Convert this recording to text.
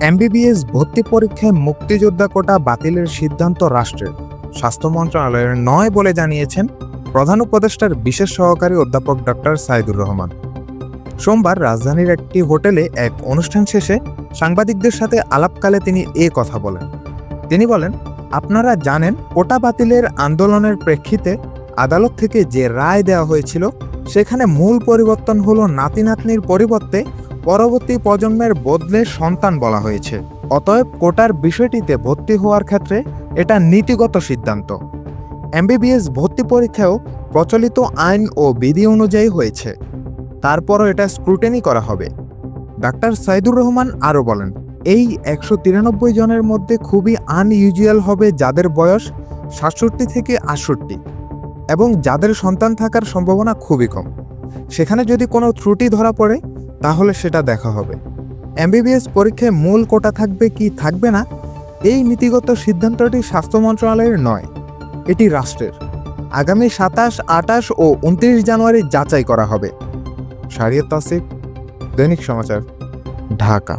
MBBS ভর্তি পরীক্ষায় মুক্তিযোদ্ধা কোটা বাতিলের সিদ্ধান্ত রাষ্ট্রের। স্বাস্থ্য মন্ত্রণালয়ের নয় বলে জানিয়েছেন প্রধান উপদেষ্টার বিশেষ সহকারী অধ্যাপক ডক্টর সাইদুর রহমান। সোমবার রাজধানীর একটি হোটেলে এক অনুষ্ঠান শেষে সাংবাদিকদের সাথে আলাপকালে তিনি এ কথা বলেন। তিনি বলেন, আপনারা জানেন, কোটা বাতিলের আন্দোলনের প্রেক্ষিতে আদালত থেকে যে রায় দেওয়া হয়েছিল, সেখানে মূল পরিবর্তন হলো নাতি নাতনির পরিবর্তে পরবর্তী প্রজন্মের বদলে সন্তান বলা হয়েছে। অতএব কোটার বিষয়টিতে ভর্তি হওয়ার ক্ষেত্রে এটা নীতিগত সিদ্ধান্ত। এমবিবিএস ভর্তি পরীক্ষাও প্রচলিত আইন ও বিধি অনুযায়ী হয়েছে। তারপরও এটা স্ক্রুটেনি করা হবে। ডাক্তার সাইদুর রহমান আরও বলেন, এই একশো তিরানব্বই জনের মধ্যে খুবই আনইউজুয়াল হবে যাদের বয়স সাতষট্টি থেকে আটষট্টি এবং যাদের সন্তান থাকার সম্ভাবনা খুবই কম। সেখানে যদি কোনো ত্রুটি ধরা পড়ে তাহলে সেটা দেখা হবে। এমবিবিএস পরীক্ষায় মূল কোটা থাকবে কি থাকবে না, এই নীতিগত সিদ্ধান্তটি স্বাস্থ্য মন্ত্রণালয়ের নয়, এটি রাষ্ট্রের। আগামী সাতাশ আটাশ ও উনত্রিশ জানুয়ারি যাচাই করা হবে। শারিয়া তাসিফ দৈনিক সমাচার, ঢাকা।